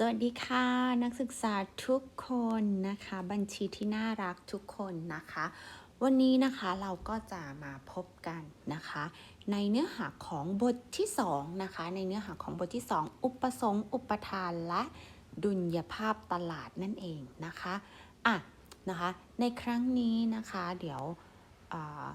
สวัสดีค่ะ นักศึกษาทุกคนนะคะ บัญชีที่น่ารักทุกคนนะคะ วันนี้นะคะเราก็จะมาพบกันนะคะ ในเนื้อหาของบทที่2นะคะในเนื้อหาของบทที่ 2 อุปสงค์ อุปทานและดุลยภาพตลาดนั่นเองนะคะอะนะคะ ในครั้งนี้นะคะ เดี๋ยวอ่า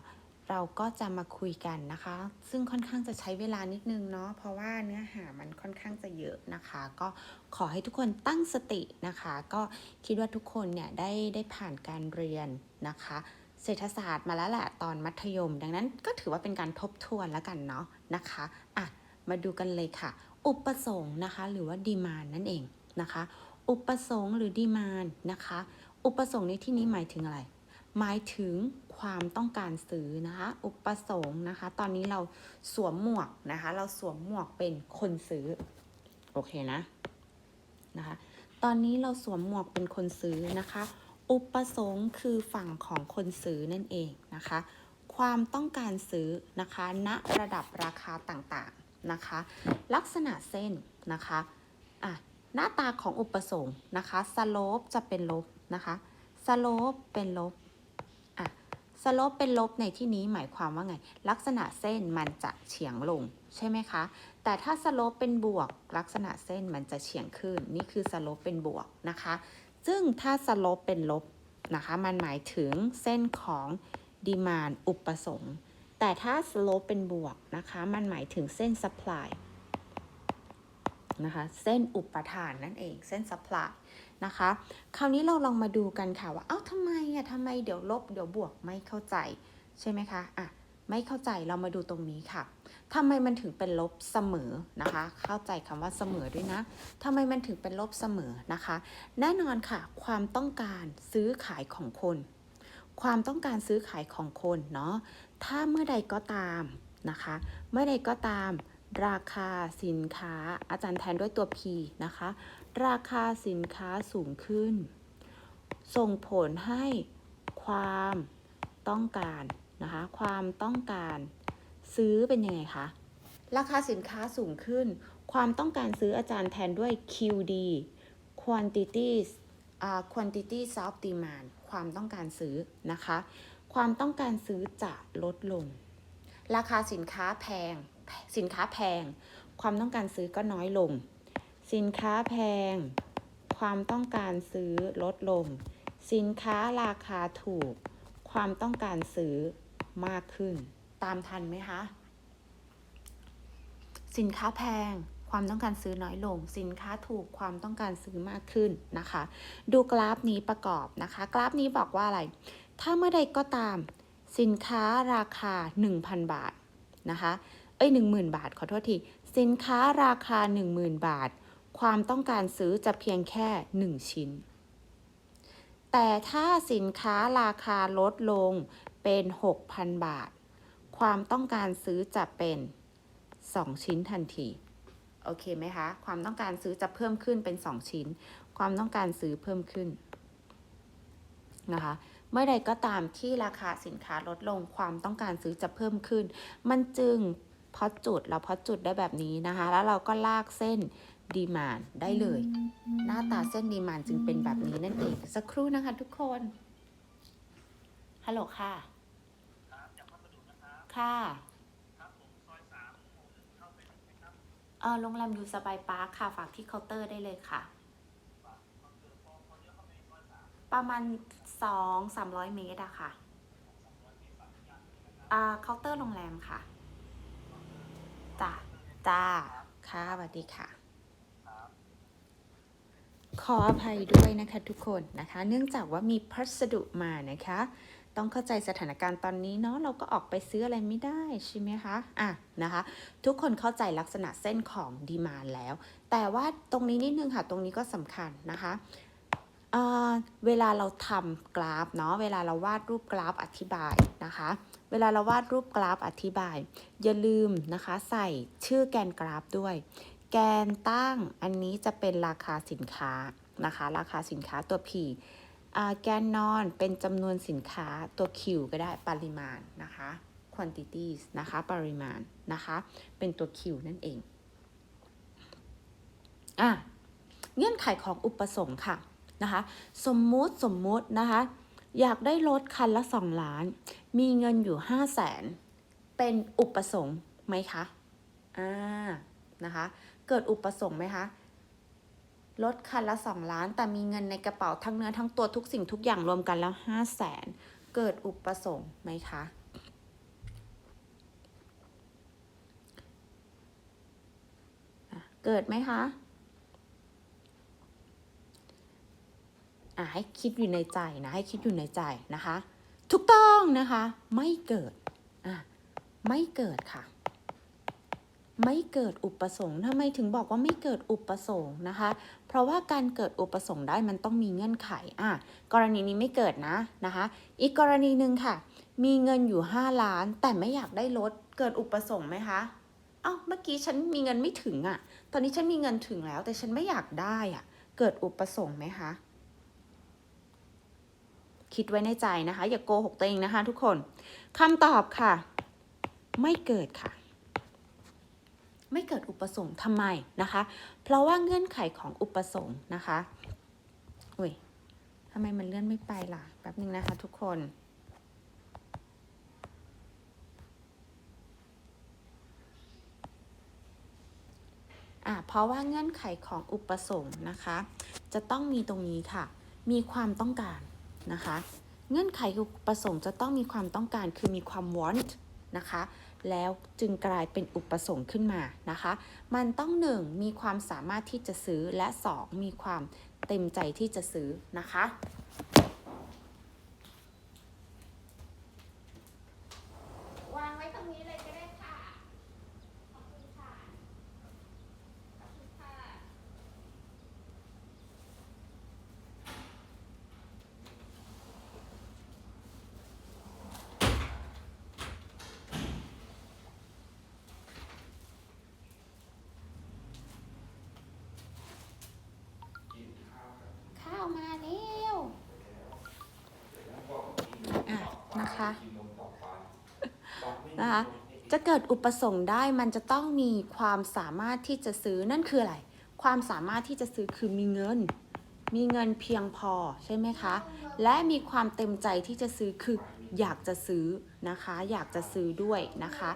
เราก็จะมาคุยกันนะคะ ซึ่งค่อนข้างจะใช้เวลานิดนึงเนาะ เพราะว่าเนื้อหามันค่อนข้างจะเยอะนะคะ ก็ขอให้ทุกคนตั้งสตินะคะ ก็คิดว่าทุกคนเนี่ยได้ได้ผ่านการเรียนนะคะ เศรษฐศาสตร์มาแล้วแหละตอนมัธยม ดังนั้นก็ถือว่าเป็นการทบทวนแล้วกันเนาะนะคะ อะ มาดูกันเลยค่ะ อุปสงค์นะคะ หรือว่าดีมานนั่นเองนะคะ อุปสงค์หรือดีมานนะคะ อุปสงค์ในที่นี้หมายถึงอะไร หมายถึง ความต้องการซื้อนะคะ อุปสงค์นะคะ ตอนนี้เราสวมหมวกนะคะ เราสวมหมวกเป็นคนซื้อ โอเคนะนะคะ ตอนนี้เราสวมหมวกเป็นคนซื้อนะคะ อุปสงค์คือฝั่งของคนซื้อนั่นเองนะคะ ความต้องการซื้อนะคะณระดับราคาต่างๆนะคะ ลักษณะเส้นนะคะอะหน้าตาของอุปสงค์นะคะสโลปจะเป็นลบนะคะสโลปเป็นลบ สโลปเป็นลบในที่นี้หมายความว่าไง ลักษณะเส้นมันจะเฉียงลงใช่ไหมคะ แต่ถ้าสโลปเป็นบวก ลักษณะเส้นมันจะเฉียงขึ้น นี่คือสโลปเป็นบวกนะคะ ซึ่งถ้าสโลปเป็นลบนะคะ มันหมายถึงเส้นของดีมานอุปสงค์ แต่ถ้าสโลปเป็นบวกนะคะ มันหมายถึงเส้น supply นะคะ เส้นอุปทานนั่นเอง เส้น supply นะคะ คราวนี้เราลองมาดูกันค่ะว่าเอ้าทำไมอะทำไมเดี๋ยวลบเดี๋ยวบวกไม่เข้าใจใช่ไหมคะอะไม่เข้าใจเรามาดูตรงนี้ค่ะทำไมมันถึงเป็นลบเสมอนะคะ เข้าใจคำว่าเสมอด้วยนะทำไมมันถึงเป็นลบเสมอนะคะ แน่นอนค่ะ ความต้องการซื้อขายของคน ความต้องการซื้อขายของคนเนาะ ถ้าเมื่อใดก็ตามนะคะ เมื่อใดก็ตาม ราคาสินค้าอาจารย์แทนด้วยตัว P นะคะ ราคาสินค้าสูงขึ้น ส่งผลให้ความต้องการนะคะ ความต้องการซื้อเป็นยังไงคะ ราคาสินค้าสูงขึ้น ความต้องการซื้ออาจารย์แทนด้วย QD quantities อ่า quantities of demand ความต้องการซื้อนะคะ ความต้องการซื้อจะลดลง ราคาสินค้าแพง สินค้าแพง ความต้องการซื้อก็น้อยลง สินค้าแพง ความต้องการซื้อลดลง สินค้าราคาถูก ความต้องการซื้อมากขึ้น ตามทันไหมคะ สินค้าแพงความต้องการซื้อน้อยลง สินค้าถูกความต้องการซื้อมากขึ้นนะคะ ดูกราฟนี้ประกอบนะคะ กราฟนี้บอกว่าอะไร ถ้าเมื่อใดก็ตาม สินค้าราคา 1,000 บาทนะคะ เอ้ย 10,000 บาท ขอโทษที สินค้าราคา 10,000 บาท ความต้องการซื้อจะเพียงแค่ 1 ชิ้น แต่ถ้าสินค้าราคาลดลงเป็น 6,000 บาท ความต้องการซื้อจะเป็น 2 ชิ้นทันที โอเคไหมคะ ความต้องการซื้อจะเพิ่มขึ้นเป็น 2 ชิ้น ความต้องการซื้อเพิ่มขึ้นนะคะ เมื่อใดก็ตามที่ราคาสินค้าลดลงความต้องการซื้อจะเพิ่มขึ้น มันจึงพอจุดเราพอจุดได้แบบนี้นะคะ แล้วเราก็ลากเส้น ดีมานได้เลย หน้าตาเส้นดีมานจึงเป็นแบบนี้นั่นเอง สักครู่นะคะทุกคน ฮัลโหลค่ะค่ะเออโรงแรมอยู่สบายปาร์คค่ะ ฝากที่เคาน์เตอร์ได้เลยค่ะ ประมาณสองสามร้อยเมตรอะค่ะอ่าเคาน์เตอร์โรงแรมค่ะจ้าจ้าค่ะสวัสดีค่ะ ขออภัยด้วยนะคะทุกคนนะคะ เนื่องจากว่ามีพัสดุมานะคะ ต้องเข้าใจสถานการณ์ตอนนี้เนาะเราก็ออกไปซื้ออะไรไม่ได้ใช่ไหมคะอะนะคะ ทุกคนเข้าใจลักษณะเส้นของดีมานแล้ว แต่ว่าตรงนี้นิดนึงค่ะตรงนี้ก็สำคัญนะคะเเวลาเราทำกราฟเนาะเวลาเราวาดรูปกราฟอธิบายนะคะ เวลาเราวาดรูปกราฟอธิบาย อย่าลืมนะคะ ใส่ชื่อแกนกราฟด้วย แกนตั้งอันนี้จะเป็นราคาสินค้านะคะ ราคาสินค้าตัว P อ่าแกนนอนเป็นจำนวนสินค้าตัว Q ก็ได้ปริมาณนะคะ quantities นะคะปริมาณนะคะ เป็นตัว Q นั่นเองอะเงื่อนไขของอุปสงค์ค่ะนะคะ สมมุติสมมุตินะคะ อยากได้รถคันละ 2 ล้าน มีเงินอยู่ 5 0 0แสนเป็นอุปสงค์ไหมคะอ่านะคะ เกิดอุปสงค์ไหมคะรถคันละ2ล้าน แต่มีเงินในกระเป๋าทั้งเนื้อทั้งตัวทุกสิ่งทุกอย่างรวมกันแล้ว5 0 0แสนเกิดอุปสงค์ไหมคะเกิดไหมคะอะให้คิดอยู่ในใจนะ ให้คิดอยู่ในใจนะคะ ถูกต้องนะคะ ไม่เกิดอะไม่เกิดค่ะ ไม่เกิดอุปสงค์ทำไมถึงบอกว่าไม่เกิดอุปสงค์นะคะ เพราะว่าการเกิดอุปสงค์ได้มันต้องมีเงื่อนไขอะกรณีนี้ไม่เกิดนะนะคะ อีกกรณีหนึ่งค่ะ มีเงินอยู่ 5 ล้าน แต่ไม่อยากได้รถเกิดอุปสงค์ไหมคะเอ้าเมื่อกี้ฉันมีเงินไม่ถึงอะ ตอนนี้ฉันมีเงินถึงแล้ว แต่ฉันไม่อยากได้อะ เกิดอุปสงค์ไหมคะคิดไว้ในใจนะคะ อย่าโกหกตัวเองนะคะ ทุกคนคำตอบค่ะ ไม่เกิดค่ะ ไม่เกิดอุปสงค์ทำไมนะคะ เพราะว่าเงื่อนไขของอุปสงค์นะคะอุ้ยทำไมมันเลื่อนไม่ไปล่ะแป๊บนึงนะคะทุกคนอะเพราะว่าเงื่อนไขของอุปสงค์นะคะ จะต้องมีตรงนี้ค่ะ มีความต้องการนะคะ เงื่อนไขอุปสงค์จะต้องมีความต้องการคือมีความ want นะคะ แล้วจึงกลายเป็นอุปสงค์ขึ้นมานะคะ มันต้องหนึ่งมีความสามารถที่จะซื้อและสองมีความเต็มใจที่จะซื้อนะคะ วางไว้ตรงนี้เลยก็ได้ค่ะ ขอบคุณค่ะ ขอบคุณค่ะ ข้าวมาแล้วอะ นะคะนะคะ จะเกิดอุปสงค์ได้มันจะต้องมีความสามารถที่จะซื้อนั่นคืออะไร ความสามารถที่จะซื้อคือมีเงิน มีเงินเพียงพอใช่ไหมคะ และมีความเต็มใจที่จะซื้อคืออยากจะซื้อนะคะ อยากจะซื้อด้วยนะคะ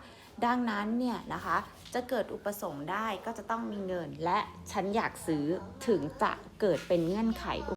ดังนั้นเนี่ยนะคะจะเกิดอุปสงค์ได้ก็จะต้องมีเงิน และฉันอยากซื้อถึงจะเกิดเป็นเงื่อนไข